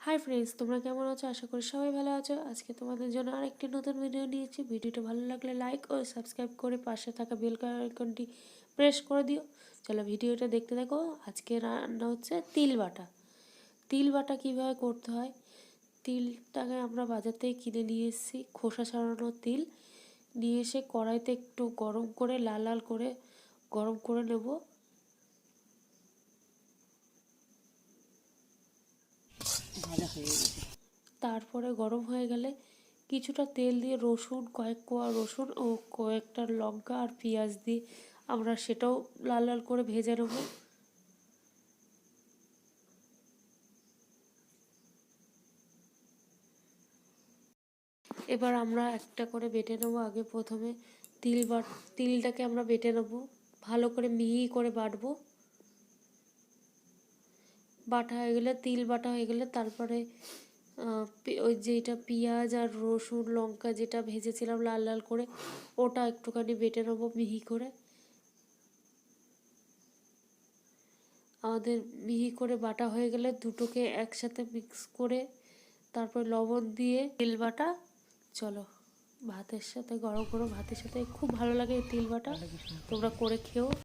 Hi friends তোমরা কেমন আছো? আশা করি সবাই ভালো আছো। আজকে তোমাদের জন্য আরেকটি নতুন ভিডিও নিয়েছি। ভিডিওটা ভালো লাগলে লাইক ও সাবস্ক্রাইব করে পাশে থাকা বেল আইকনটি প্রেস করে দিও। চলো ভিডিওটা দেখতে দেখো আজকে রান্না হচ্ছে তিল বাটা। তিল বাটা কীভাবে করতে হয়? তিলটাকে আমরা বাজার থেকে কিনে নিয়ে এসেছি। খোসা ছাড়ানো তিল। নিয়ে এসে কড়াইতে একটু গরম করে, লাল লাল করে গরম করে নেব। ভাজা হয়ে গেছে। তারপরে গরম হয়ে গেলে কিছুটা তেল দিয়ে রসুন, কয়েক কোয়া রসুন ও কয়েকটা লঙ্কা আর পেঁয়াজ দিয়ে আমরা সেটাও লাল লাল করে ভেজে নেব। এবার আমরা একটা করে বেটে নেব। আগে প্রথমে তিল বাট তিলটাকে আমরা বেটে নেব। ভালো করে মিহি করে বাটবো। বাটা হয়ে গেলে, তিল বাটা হয়ে গেলে তারপরে ওই যেটা পেঁয়াজ আর রসুন, লঙ্কা যেটা ভেজেছিলাম লাল লাল করে, ওটা একটুখানি বেটে নেব মিহি করে। আমাদের মিহি করে বাটা হয়ে গেলে দুটোকে একসাথে মিক্স করে, তারপর লবণ দিয়ে তেল বাটা, চলো ভাতের সাথে, গরম গরম ভাতের সাথে, খুব ভালো লাগে এই তিল বাটা, তোমরা করে খেও।